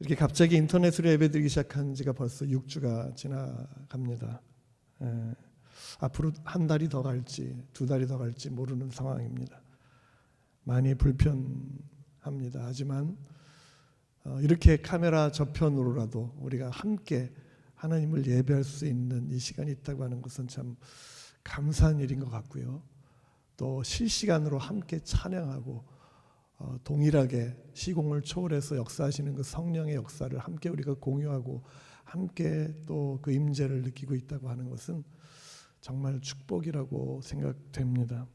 이렇게 갑자기 인터넷으로 예배드리기 시작한 지가 벌써 6주가 지나갑니다. 예, 앞으로 한 달이 더 갈지 두 달이 더 갈지 모르는 상황입니다. 많이 불편합니다. 하지만 어, 이렇게 카메라 저편으로라도 우리가 함께 하나님을 예배할 수 있는 이 시간이 있다고 하는 것은 참 감사한 일인 것 같고요. 또 실시간으로 함께 찬양하고 어, 동일하게 시공을 초월해서 역사하시는 그 성령의 역사를 함께 우리가 공유하고 함께 또 그 임재를 느끼고 있다고 하는 것은 정말 축복이라고 생각됩니다.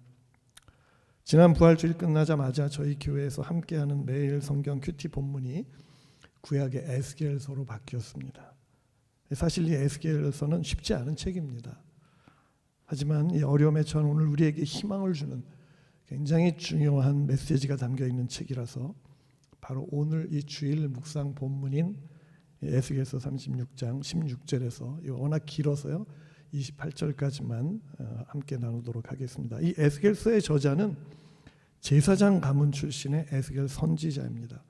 지난 부활주일 끝나자마자 저희 교회에서 함께하는 매일 성경 큐티 본문이 구약의 에스겔서로 바뀌었습니다. 사실 이 에스겔서는 쉽지 않은 책입니다. 하지만 이 어려움에 처한 오늘 우리에게 희망을 주는 굉장히 중요한 메시지가 담겨 있는 책이라서 바로 오늘 이 주일 묵상 본문인 에스겔서 36장 16절에서 이거 워낙 길어서요. 28절까지만 어, 함께 나누도록 하겠습니다. 이 에스겔서의 저자는 제사장 가문 출신의 에스겔 선지자입니다.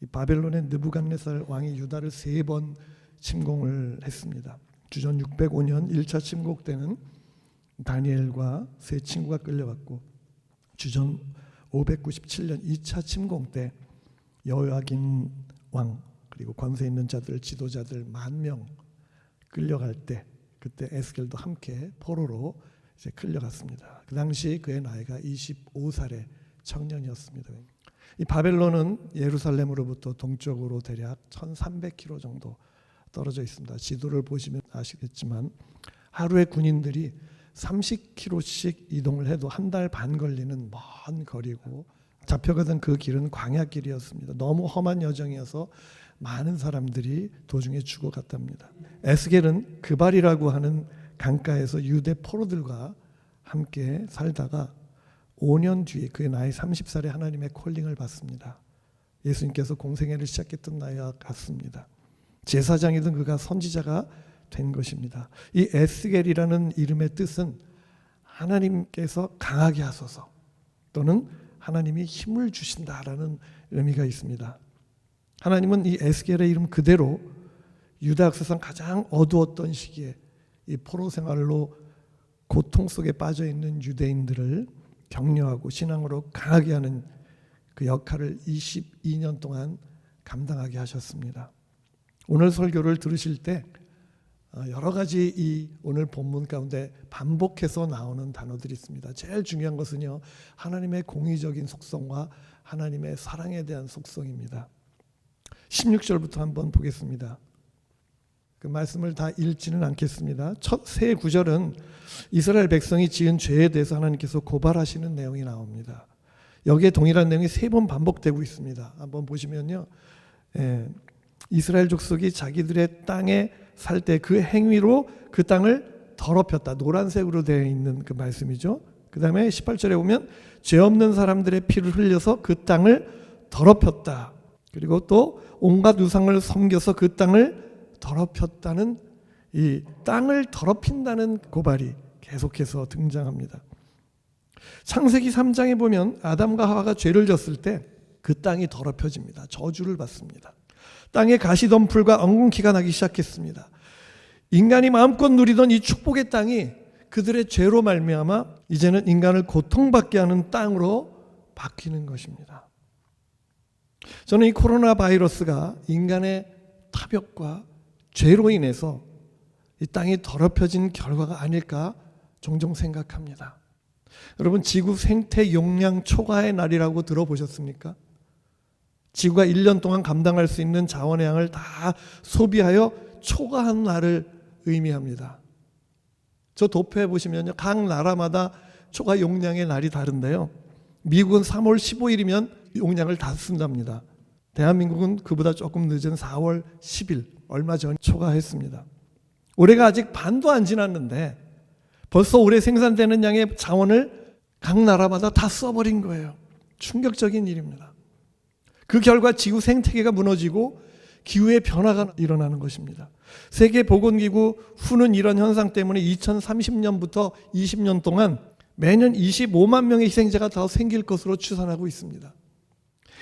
이 바벨론의 느부갓네살 왕이 유다를 세 번 침공을 했습니다. 주전 605년 1차 침공 때는 다니엘과 세 친구가 끌려갔고 주전 597년 2차 침공 때 여호야긴 왕 그리고 권세 있는 자들 지도자들 만 명 끌려갈 때 그때 에스겔도 함께 포로로 이제 끌려갔습니다. 그 당시 그의 나이가 25살의 청년이었습니다. 이 바벨론은 예루살렘으로부터 동쪽으로 대략 1,300km 정도 떨어져 있습니다. 지도를 보시면 아시겠지만 하루에 군인들이 30km씩 이동을 해도 한 달 반 걸리는 먼 거리고 잡혀가던 그 길은 광야길이었습니다. 너무 험한 여정이어서 많은 사람들이 도중에 죽어갔답니다. 에스겔은 그발이라고 하는 강가에서 유대 포로들과 함께 살다가 5년 뒤에 그의 나이 30살에 하나님의 콜링을 받습니다. 예수님께서 공생애를 시작했던 나이와 같습니다. 제사장이던 그가 선지자가 된 것입니다. 이 에스겔이라는 이름의 뜻은 하나님께서 강하게 하소서 또는 하나님이 힘을 주신다라는 의미가 있습니다. 하나님은 이 에스겔의 이름 그대로 유다 역사상 가장 어두웠던 시기에 이 포로 생활로 고통 속에 빠져 있는 유대인들을 격려하고 신앙으로 강하게 하는 그 역할을 22년 동안 감당하게 하셨습니다. 오늘 설교를 들으실 때 어, 여러 가지 이 오늘 본문 가운데 반복해서 나오는 단어들이 있습니다. 제일 중요한 것은요. 하나님의 공의적인 속성과 하나님의 사랑에 대한 속성입니다. 16절부터 한번 보겠습니다. 그 말씀을 다 읽지는 않겠습니다. 첫 세 구절은 이스라엘 백성이 지은 죄에 대해서 하나님께서 고발하시는 내용이 나옵니다. 여기에 동일한 내용이 세 번 반복되고 있습니다. 한번 보시면요. 예, 이스라엘 족속이 자기들의 땅에 살 때 그 행위로 그 땅을 더럽혔다. 노란색으로 되어 있는 그 말씀이죠. 그 다음에 18절에 보면 죄 없는 사람들의 피를 흘려서 그 땅을 더럽혔다. 그리고 또 온갖 우상을 섬겨서 그 땅을 더럽혔다는 이 땅을 더럽힌다는 고발이 계속해서 등장합니다. 창세기 3장에 보면 아담과 하와가 죄를 졌을 때 그 땅이 더럽혀집니다. 저주를 받습니다. 땅에 가시덤불과 엉겅퀴가 나기 시작했습니다. 인간이 마음껏 누리던 이 축복의 땅이 그들의 죄로 말미암아 이제는 인간을 고통받게 하는 땅으로 바뀌는 것입니다. 저는 이 코로나 바이러스가 인간의 타격과 죄로 인해서 이 땅이 더럽혀진 결과가 아닐까 종종 생각합니다. 여러분 지구 생태 용량 초과의 날이라고 들어보셨습니까? 지구가 1년 동안 감당할 수 있는 자원의 양을 다 소비하여 초과한 날을 의미합니다. 저 도표에 보시면요. 각 나라마다 초과 용량의 날이 다른데요. 미국은 3월 15일이면 용량을 다 쓴답니다. 대한민국은 그보다 조금 늦은 4월 10일 얼마 전 초과했습니다. 올해가 아직 반도 안 지났는데 벌써 올해 생산되는 양의 자원을 각 나라마다 다 써버린 거예요. 충격적인 일입니다. 그 결과 지구 생태계가 무너지고 기후의 변화가 일어나는 것입니다. 세계 보건기구 후는 이런 현상 때문에 2030년부터 20년 동안 매년 25만 명의 희생자가 더 생길 것으로 추산하고 있습니다.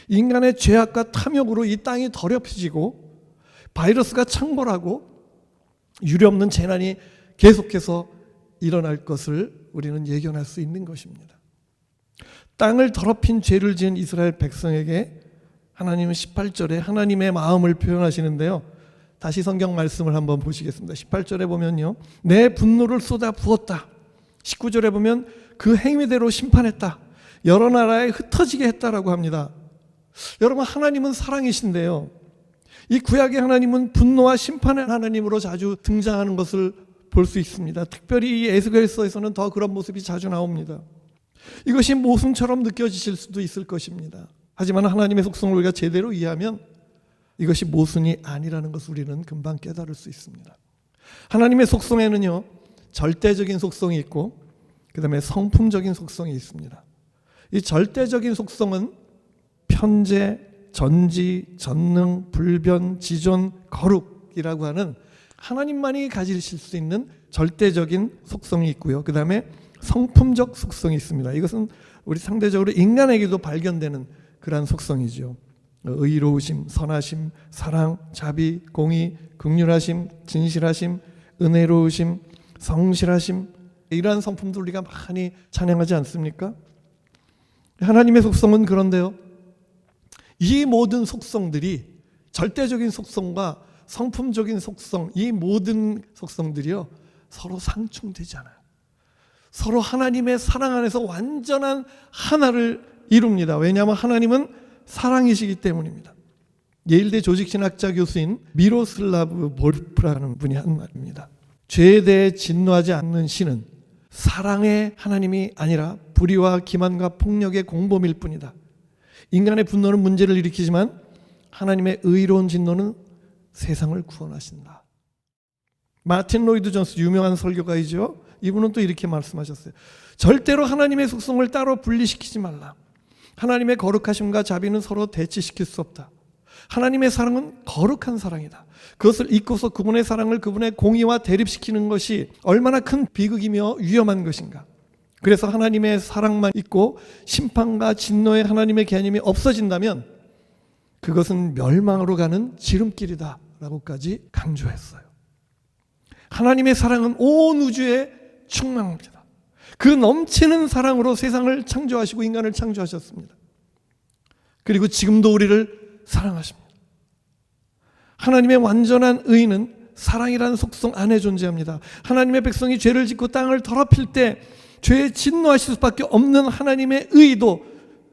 인간의 죄악과 탐욕으로 이 땅이 더럽혀지고 바이러스가 창궐하고 유례없는 재난이 계속해서 일어날 것을 우리는 예견할 수 있는 것입니다. 땅을 더럽힌 죄를 지은 이스라엘 백성에게 하나님은 18절에 하나님의 마음을 표현하시는데요. 다시 성경 말씀을 한번 보시겠습니다. 18절에 보면요. 내 분노를 쏟아 부었다. 19절에 보면 그 행위대로 심판했다. 여러 나라에 흩어지게 했다라고 합니다. 여러분 하나님은 사랑이신데요. 이 구약의 하나님은 분노와 심판의 하나님으로 자주 등장하는 것을 볼 수 있습니다. 특별히 이 에스겔서에서는 더 그런 모습이 자주 나옵니다. 이것이 모순처럼 느껴지실 수도 있을 것입니다. 하지만 하나님의 속성을 우리가 제대로 이해하면 이것이 모순이 아니라는 것을 우리는 금방 깨달을 수 있습니다. 하나님의 속성에는요, 절대적인 속성이 있고, 그 다음에 성품적인 속성이 있습니다. 이 절대적인 속성은 편재, 전지, 전능, 불변, 지존, 거룩이라고 하는 하나님만이 가지실 수 있는 절대적인 속성이 있고요. 그 다음에 성품적 속성이 있습니다. 이것은 우리 상대적으로 인간에게도 발견되는 그러한 속성이죠. 의로우심, 선하심, 사랑, 자비, 공의, 극률하심, 진실하심, 은혜로우심, 성실하심 이러한 성품들 우리가 많이 찬양하지 않습니까? 하나님의 속성은 그런데요. 이 모든 속성들이 절대적인 속성과 성품적인 속성, 이 모든 속성들이요 서로 상충되지 않아요. 서로 하나님의 사랑 안에서 완전한 하나를 이룹니다. 왜냐하면 하나님은 사랑이시기 때문입니다. 예일대 조직신학자 교수인 미로슬라브 볼프라는 분이 한 말입니다. 죄에 대해 진노하지 않는 신은 사랑의 하나님이 아니라 불의와 기만과 폭력의 공범일 뿐이다. 인간의 분노는 문제를 일으키지만 하나님의 의로운 진노는 세상을 구원하신다. 마틴 로이드 존스 유명한 설교가이죠. 이분은 또 이렇게 말씀하셨어요. 절대로 하나님의 속성을 따로 분리시키지 말라. 하나님의 거룩하심과 자비는 서로 대치시킬 수 없다. 하나님의 사랑은 거룩한 사랑이다. 그것을 잊고서 그분의 사랑을 그분의 공의와 대립시키는 것이 얼마나 큰 비극이며 위험한 것인가. 그래서 하나님의 사랑만 있고 심판과 진노의 하나님의 개념이 없어진다면 그것은 멸망으로 가는 지름길이다. 라고까지 강조했어요. 하나님의 사랑은 온 우주에 충만합니다. 그 넘치는 사랑으로 세상을 창조하시고 인간을 창조하셨습니다. 그리고 지금도 우리를 사랑하십니다. 하나님의 완전한 의는 사랑이라는 속성 안에 존재합니다. 하나님의 백성이 죄를 짓고 땅을 더럽힐 때 죄에 진노하실 수밖에 없는 하나님의 의도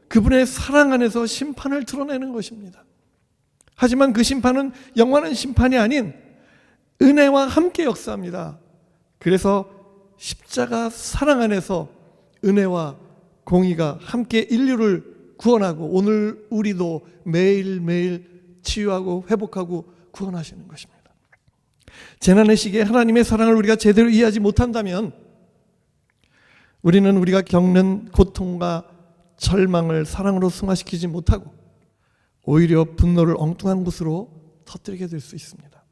그분의 사랑 안에서 심판을 드러내는 것입니다. 하지만 그 심판은 영원한 심판이 아닌 은혜와 함께 역사합니다. 그래서 십자가 사랑 안에서 은혜와 공의가 함께 인류를 구원하고 오늘 우리도 매일매일 치유하고 회복하고 구원하시는 것입니다. 재난의 시기에 하나님의 사랑을 우리가 제대로 이해하지 못한다면 우리는 우리가 겪는 고통과 절망을 사랑으로 승화시키지 못하고 오히려 분노를 엉뚱한 곳으로 터뜨리게 될 수 있습니다.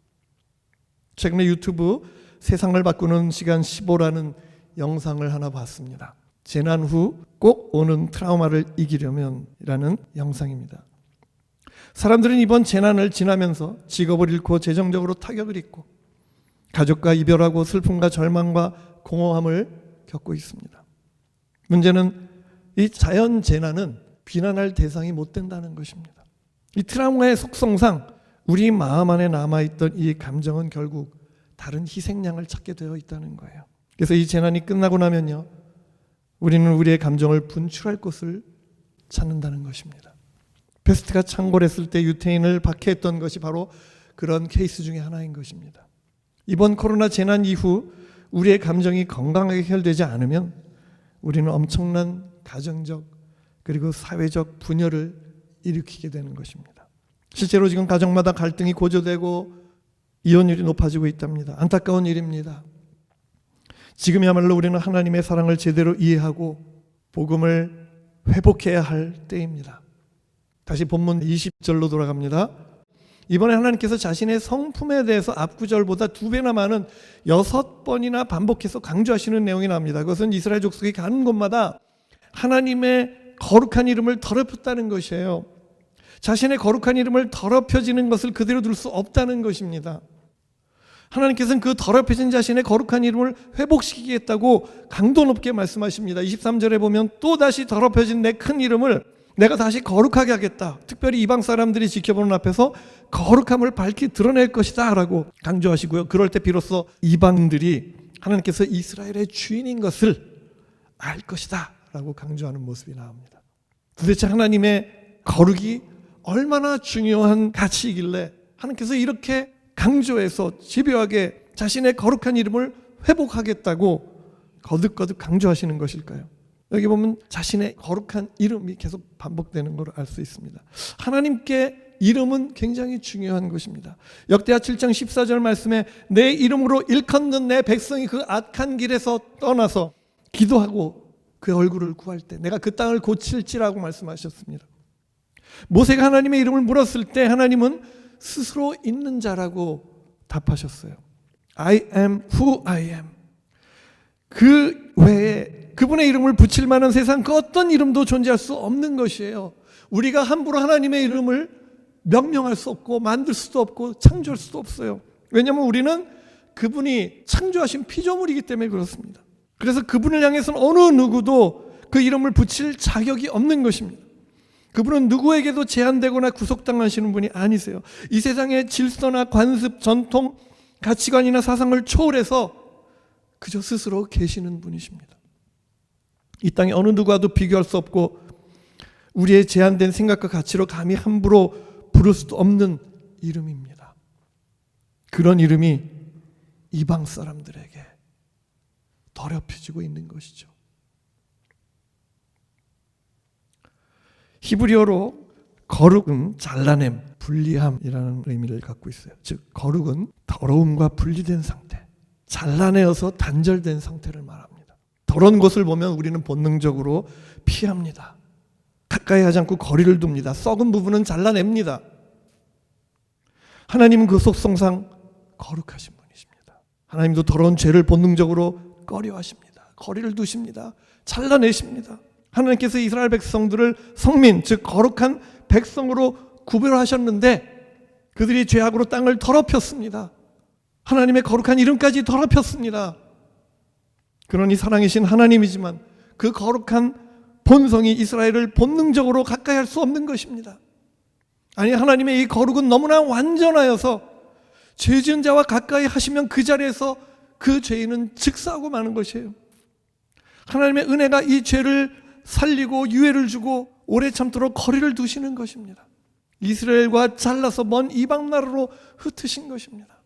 최근에 유튜브 세상을 바꾸는 시간 15라는 영상을 하나 봤습니다. 재난 후 꼭 오는 트라우마를 이기려면 이라는 영상입니다. 사람들은 이번 재난을 지나면서 직업을 잃고 재정적으로 타격을 입고 가족과 이별하고 슬픔과 절망과 공허함을 겪고 있습니다. 문제는 이 자연 재난은 비난할 대상이 못 된다는 것입니다. 이 트라우마의 속성상 우리 마음 안에 남아있던 이 감정은 결국 다른 희생양을 찾게 되어 있다는 거예요. 그래서 이 재난이 끝나고 나면요. 우리는 우리의 감정을 분출할 곳을 찾는다는 것입니다. 페스트가 창궐했을 때 유태인을 박해했던 것이 바로 그런 케이스 중에 하나인 것입니다. 이번 코로나 재난 이후 우리의 감정이 건강하게 해결되지 않으면 우리는 엄청난 가정적 그리고 사회적 분열을 일으키게 되는 것입니다. 실제로 지금 가정마다 갈등이 고조되고 이혼율이 높아지고 있답니다. 안타까운 일입니다. 지금이야말로 우리는 하나님의 사랑을 제대로 이해하고 복음을 회복해야 할 때입니다. 다시 본문 20절로 돌아갑니다. 이번에 하나님께서 자신의 성품에 대해서 앞구절보다 두 배나 많은 여섯 번이나 반복해서 강조하시는 내용이 나옵니다. 그것은 이스라엘 족속이 가는 곳마다 하나님의 거룩한 이름을 더럽혔다는 것이에요. 자신의 거룩한 이름을 더럽혀지는 것을 그대로 둘 수 없다는 것입니다. 하나님께서는 그 더럽혀진 자신의 거룩한 이름을 회복시키겠다고 강도 높게 말씀하십니다. 23절에 보면 또 다시 더럽혀진 내 큰 이름을 내가 다시 거룩하게 하겠다. 특별히 이방 사람들이 지켜보는 앞에서 거룩함을 밝히 드러낼 것이다 라고 강조하시고요. 그럴 때 비로소 이방들이 하나님께서 이스라엘의 주인인 것을 알 것이다 라고 강조하는 모습이 나옵니다. 도대체 하나님의 거룩이 얼마나 중요한 가치이길래 하나님께서 이렇게 강조해서 집요하게 자신의 거룩한 이름을 회복하겠다고 거듭거듭 강조하시는 것일까요? 여기 보면 자신의 거룩한 이름이 계속 반복되는 걸 알 수 있습니다. 하나님께 이름은 굉장히 중요한 것입니다. 역대하 7장 14절 말씀에 내 이름으로 일컫는 내 백성이 그 악한 길에서 떠나서 기도하고 그 얼굴을 구할 때 내가 그 땅을 고칠지라고 말씀하셨습니다. 모세가 하나님의 이름을 물었을 때 하나님은 스스로 있는 자라고 답하셨어요. I am who I am. 그 외에 그분의 이름을 붙일 만한 세상 그 어떤 이름도 존재할 수 없는 것이에요. 우리가 함부로 하나님의 이름을 명명할 수 없고 만들 수도 없고 창조할 수도 없어요. 왜냐하면 우리는 그분이 창조하신 피조물이기 때문에 그렇습니다. 그래서 그분을 향해서는 어느 누구도 그 이름을 붙일 자격이 없는 것입니다. 그분은 누구에게도 제한되거나 구속당하시는 분이 아니세요. 이 세상의 질서나 관습, 전통, 가치관이나 사상을 초월해서 그저 스스로 계시는 분이십니다. 이 땅에 어느 누구와도 비교할 수 없고 우리의 제한된 생각과 가치로 감히 함부로 부를 수도 없는 이름입니다. 그런 이름이 이방 사람들에게 더럽혀지고 있는 것이죠. 히브리어로 거룩은 잘라냄, 분리함이라는 의미를 갖고 있어요. 즉 거룩은 더러움과 분리된 상태, 잘라내어서 단절된 상태를 말합니다. 더러운 것을 보면 우리는 본능적으로 피합니다. 가까이 하지 않고 거리를 둡니다. 썩은 부분은 잘라냅니다. 하나님은 그 속성상 거룩하신 분이십니다. 하나님도 더러운 죄를 본능적으로 꺼려하십니다. 거리를 두십니다. 잘라내십니다. 하나님께서 이스라엘 백성들을 성민, 즉 거룩한 백성으로 구별하셨는데 그들이 죄악으로 땅을 더럽혔습니다. 하나님의 거룩한 이름까지 더럽혔습니다. 그러니 사랑이신 하나님이지만 그 거룩한 본성이 이스라엘을 본능적으로 가까이 할 수 없는 것입니다. 아니 하나님의 이 거룩은 너무나 완전하여서 죄 지은 자와 가까이 하시면 그 자리에서 그 죄인은 즉사하고 마는 것이에요. 하나님의 은혜가 이 죄를 살리고 유해를 주고 오래 참도록 거리를 두시는 것입니다. 이스라엘과 잘라서 먼 이방 나라로 흩으신 것입니다.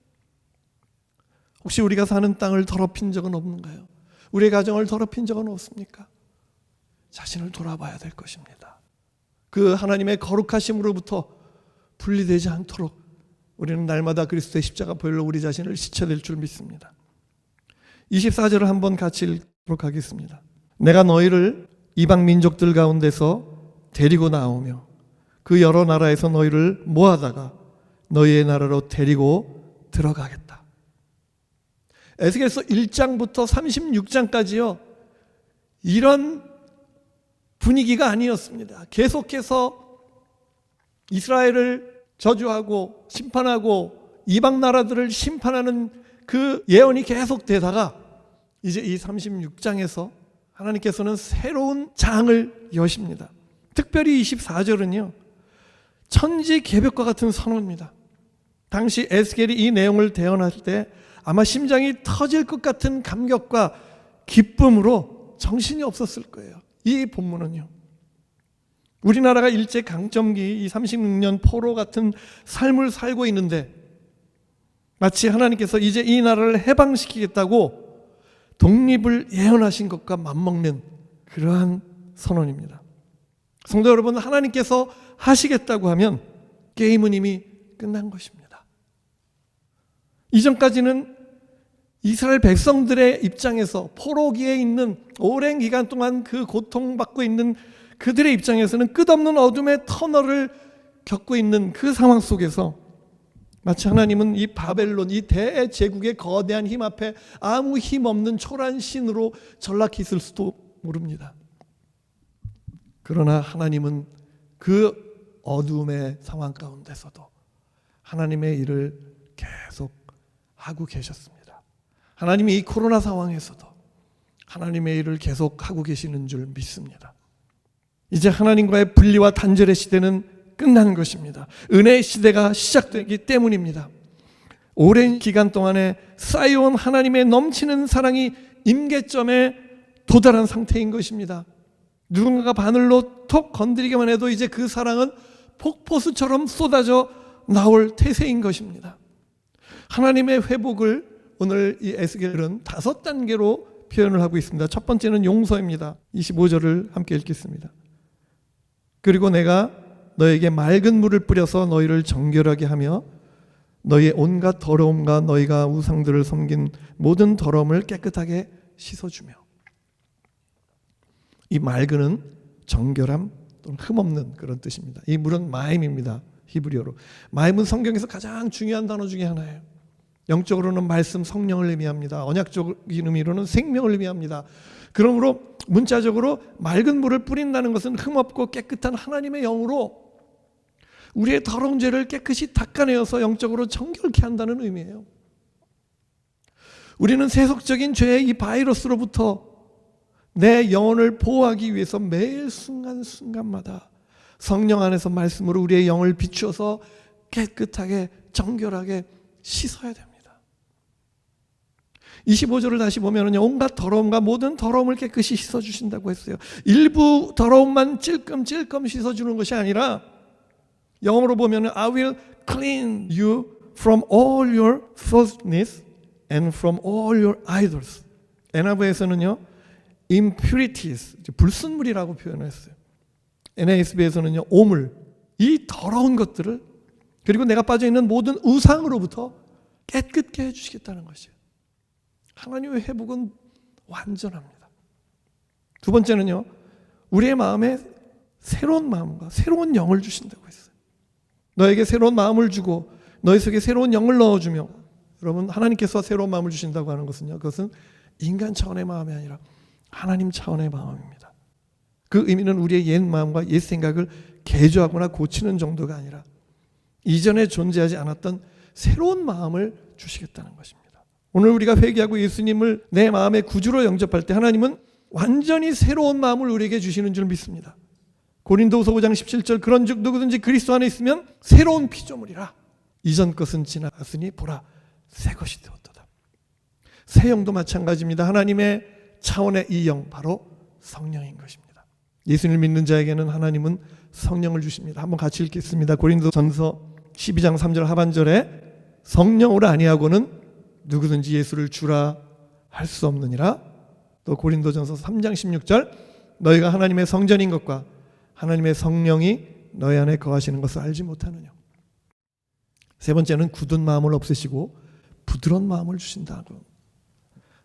혹시 우리가 사는 땅을 더럽힌 적은 없는가요? 우리의 가정을 더럽힌 적은 없습니까? 자신을 돌아봐야 될 것입니다. 그 하나님의 거룩하심으로부터 분리되지 않도록 우리는 날마다 그리스도의 십자가 보혈로 우리 자신을 씻어낼 줄 믿습니다. 24절을 한번 같이 읽도록 하겠습니다. 내가 너희를 이방 민족들 가운데서 데리고 나오며 그 여러 나라에서 너희를 모아다가 너희의 나라로 데리고 들어가겠다. 에스겔서 1장부터 36장까지요. 이런 분위기가 아니었습니다. 계속해서 이스라엘을 저주하고 심판하고 이방 나라들을 심판하는 그 예언이 계속되다가 이제 이 36장에서 하나님께서는 새로운 장을 여십니다. 특별히 24절은요. 천지 개벽과 같은 선언입니다. 당시 에스겔이 이 내용을 대언할 때 아마 심장이 터질 것 같은 감격과 기쁨으로 정신이 없었을 거예요. 이 본문은요. 우리나라가 일제 강점기 이 36년 포로 같은 삶을 살고 있는데 마치 하나님께서 이제 이 나라를 해방시키겠다고 독립을 예언하신 것과 맞먹는 그러한 선언입니다. 성도 여러분, 하나님께서 하시겠다고 하면 게임은 이미 끝난 것입니다. 이전까지는 이스라엘 백성들의 입장에서 포로기에 있는 오랜 기간 동안 그 고통받고 있는 그들의 입장에서는 끝없는 어둠의 터널을 겪고 있는 그 상황 속에서 마치 하나님은 이 바벨론, 이 대제국의 거대한 힘 앞에 아무 힘 없는 초란 신으로 전락해 있을 수도 모릅니다. 그러나 하나님은 그 어둠의 상황 가운데서도 하나님의 일을 계속 하고 계셨습니다. 하나님이 이 코로나 상황에서도 하나님의 일을 계속 하고 계시는 줄 믿습니다. 이제 하나님과의 분리와 단절의 시대는 끝난 것입니다. 은혜의 시대가 시작되기 때문입니다. 오랜 기간 동안에 쌓여온 하나님의 넘치는 사랑이 임계점에 도달한 상태인 것입니다. 누군가가 바늘로 톡 건드리기만 해도 이제 그 사랑은 폭포수처럼 쏟아져 나올 태세인 것입니다. 하나님의 회복을 오늘 이 에스겔은 다섯 단계로 표현을 하고 있습니다. 첫 번째는 용서입니다. 25절을 함께 읽겠습니다. 그리고 내가 너에게 맑은 물을 뿌려서 너희를 정결하게 하며 너희의 온갖 더러움과 너희가 우상들을 섬긴 모든 더러움을 깨끗하게 씻어주며 이 맑은은 정결함 또는 흠없는 그런 뜻입니다. 이 물은 마임입니다. 히브리어로. 마임은 성경에서 가장 중요한 단어 중에 하나예요. 영적으로는 말씀 성령을 의미합니다. 언약적인 의미로는 생명을 의미합니다. 그러므로 문자적으로 맑은 물을 뿌린다는 것은 흠없고 깨끗한 하나님의 영으로 우리의 더러운 죄를 깨끗이 닦아내어서 영적으로 정결케 한다는 의미예요. 우리는 세속적인 죄의 이 바이러스로부터 내 영혼을 보호하기 위해서 매일 순간순간마다 성령 안에서 말씀으로 우리의 영을 비추어서 깨끗하게 정결하게 씻어야 됩니다. 25절을 다시 보면은요, 온갖 더러움과 모든 더러움을 깨끗이 씻어주신다고 했어요. 일부 더러움만 찔끔찔끔 씻어주는 것이 아니라 영어로 보면은 I will clean you from all your filthiness and from all your idols. NIV에서는요, impurities, 불순물이라고 표현했어요. NASB에서는요, 오물, 이 더러운 것들을 그리고 내가 빠져 있는 모든 우상으로부터 깨끗게 해 주시겠다는 것이에요. 하나님의 회복은 완전합니다. 두 번째는요, 우리의 마음에 새로운 마음과 새로운 영을 주신다고 했어요. 너에게 새로운 마음을 주고 너희 속에 새로운 영을 넣어주며 여러분 하나님께서 새로운 마음을 주신다고 하는 것은요, 그것은 인간 차원의 마음이 아니라 하나님 차원의 마음입니다. 그 의미는 우리의 옛 마음과 옛 생각을 개조하거나 고치는 정도가 아니라 이전에 존재하지 않았던 새로운 마음을 주시겠다는 것입니다. 오늘 우리가 회개하고 예수님을 내 마음의 구주로 영접할 때 하나님은 완전히 새로운 마음을 우리에게 주시는 줄 믿습니다. 고린도후서 5장 17절 그런즉 누구든지 그리스도 안에 있으면 새로운 피조물이라 이전 것은 지나갔으니 보라 새 것이 되었도다. 새 영도 마찬가지입니다. 하나님의 차원의 이 영 바로 성령인 것입니다. 예수님을 믿는 자에게는 하나님은 성령을 주십니다. 한번 같이 읽겠습니다. 고린도전서 12장 3절 하반절에 성령으로 아니하고는 누구든지 예수를 주라 할 수 없느니라. 또 고린도전서 3장 16절 너희가 하나님의 성전인 것과 하나님의 성령이 너희 안에 거하시는 것을 알지 못하느냐. 세 번째는 굳은 마음을 없애시고 부드러운 마음을 주신다고.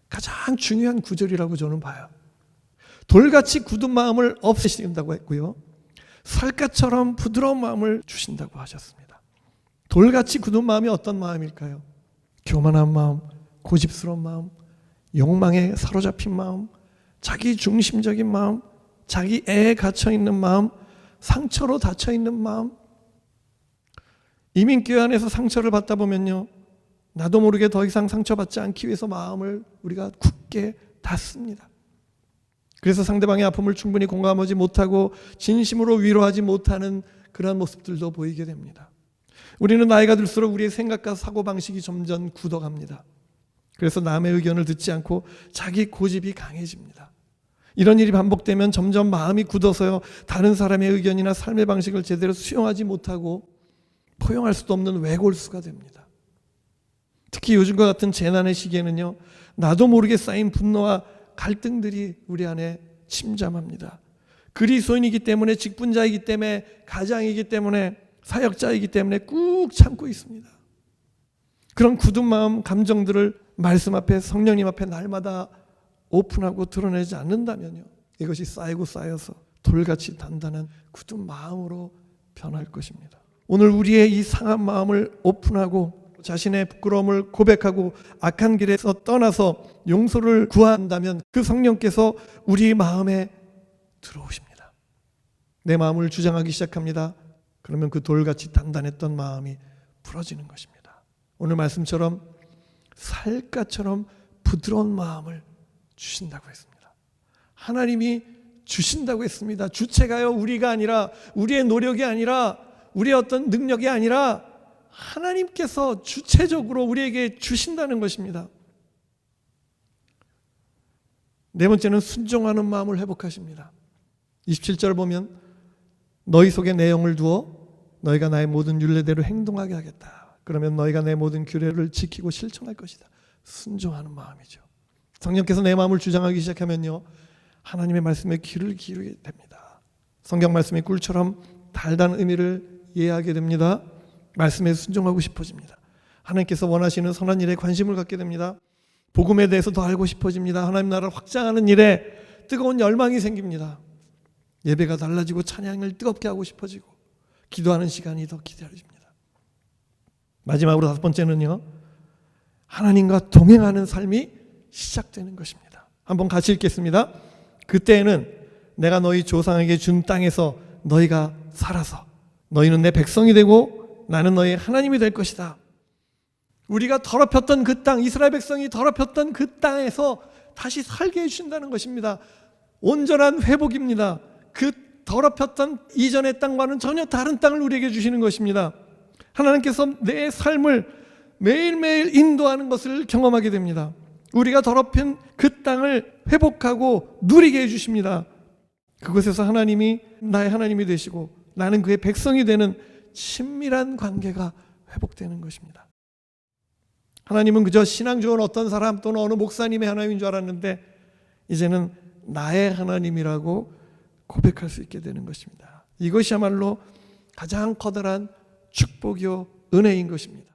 가장 중요한 구절이라고 저는 봐요. 돌같이 굳은 마음을 없애신다고 했고요. 살갗처럼 부드러운 마음을 주신다고 하셨습니다. 돌같이 굳은 마음이 어떤 마음일까요? 교만한 마음, 고집스러운 마음, 욕망에 사로잡힌 마음, 자기 중심적인 마음, 자기 애에 갇혀 있는 마음, 상처로 닫혀 있는 마음. 이민교회 안에서 상처를 받다 보면요. 나도 모르게 더 이상 상처받지 않기 위해서 마음을 우리가 굳게 닫습니다. 그래서 상대방의 아픔을 충분히 공감하지 못하고 진심으로 위로하지 못하는 그런 모습들도 보이게 됩니다. 우리는 나이가 들수록 우리의 생각과 사고방식이 점점 굳어갑니다. 그래서 남의 의견을 듣지 않고 자기 고집이 강해집니다. 이런 일이 반복되면 점점 마음이 굳어서요. 다른 사람의 의견이나 삶의 방식을 제대로 수용하지 못하고 포용할 수도 없는 외골수가 됩니다. 특히 요즘과 같은 재난의 시기에는요. 나도 모르게 쌓인 분노와 갈등들이 우리 안에 침잠합니다. 그리스도인이기 때문에 직분자이기 때문에 가장이기 때문에 사역자이기 때문에 꾹 참고 있습니다. 그런 굳은 마음, 감정들을 말씀 앞에 성령님 앞에 날마다 오픈하고 드러내지 않는다면요. 이것이 쌓이고 쌓여서 돌같이 단단한 굳은 마음으로 변할 것입니다. 오늘 우리의 이 상한 마음을 오픈하고 자신의 부끄러움을 고백하고 악한 길에서 떠나서 용서를 구한다면 그 성령께서 우리 마음에 들어오십니다. 내 마음을 주장하기 시작합니다. 그러면 그 돌같이 단단했던 마음이 풀어지는 것입니다. 오늘 말씀처럼 살갗처럼 부드러운 마음을 주신다고 했습니다. 하나님이 주신다고 했습니다. 주체가요, 우리가 아니라, 우리의 노력이 아니라, 우리의 어떤 능력이 아니라, 하나님께서 주체적으로 우리에게 주신다는 것입니다. 네 번째는 순종하는 마음을 회복하십니다. 27절 보면 너희 속에 내 영을 두어 너희가 나의 모든 율례대로 행동하게 하겠다. 그러면 너희가 내 모든 규례를 지키고 실천할 것이다. 순종하는 마음이죠. 성령께서 내 마음을 주장하기 시작하면요. 하나님의 말씀에 귀를 기울이게 됩니다. 성경 말씀이 꿀처럼 달달한 의미를 이해하게 됩니다. 말씀에 순종하고 싶어집니다. 하나님께서 원하시는 선한 일에 관심을 갖게 됩니다. 복음에 대해서 더 알고 싶어집니다. 하나님 나라를 확장하는 일에 뜨거운 열망이 생깁니다. 예배가 달라지고 찬양을 뜨겁게 하고 싶어지고 기도하는 시간이 더 기다려집니다. 마지막으로 다섯 번째는요. 하나님과 동행하는 삶이 시작되는 것입니다. 한번 같이 읽겠습니다. 그때에는 내가 너희 조상에게 준 땅에서 너희가 살아서 너희는 내 백성이 되고 나는 너희 하나님이 될 것이다. 우리가 더럽혔던 그 땅, 이스라엘 백성이 더럽혔던 그 땅에서 다시 살게 해주신다는 것입니다. 온전한 회복입니다. 그 더럽혔던 이전의 땅과는 전혀 다른 땅을 우리에게 주시는 것입니다. 하나님께서 내 삶을 매일매일 인도하는 것을 경험하게 됩니다. 우리가 더럽힌 그 땅을 회복하고 누리게 해주십니다. 그곳에서 하나님이 나의 하나님이 되시고 나는 그의 백성이 되는 친밀한 관계가 회복되는 것입니다. 하나님은 그저 신앙 좋은 어떤 사람 또는 어느 목사님의 하나님인 줄 알았는데 이제는 나의 하나님이라고 고백할 수 있게 되는 것입니다. 이것이야말로 가장 커다란 축복이요 은혜인 것입니다.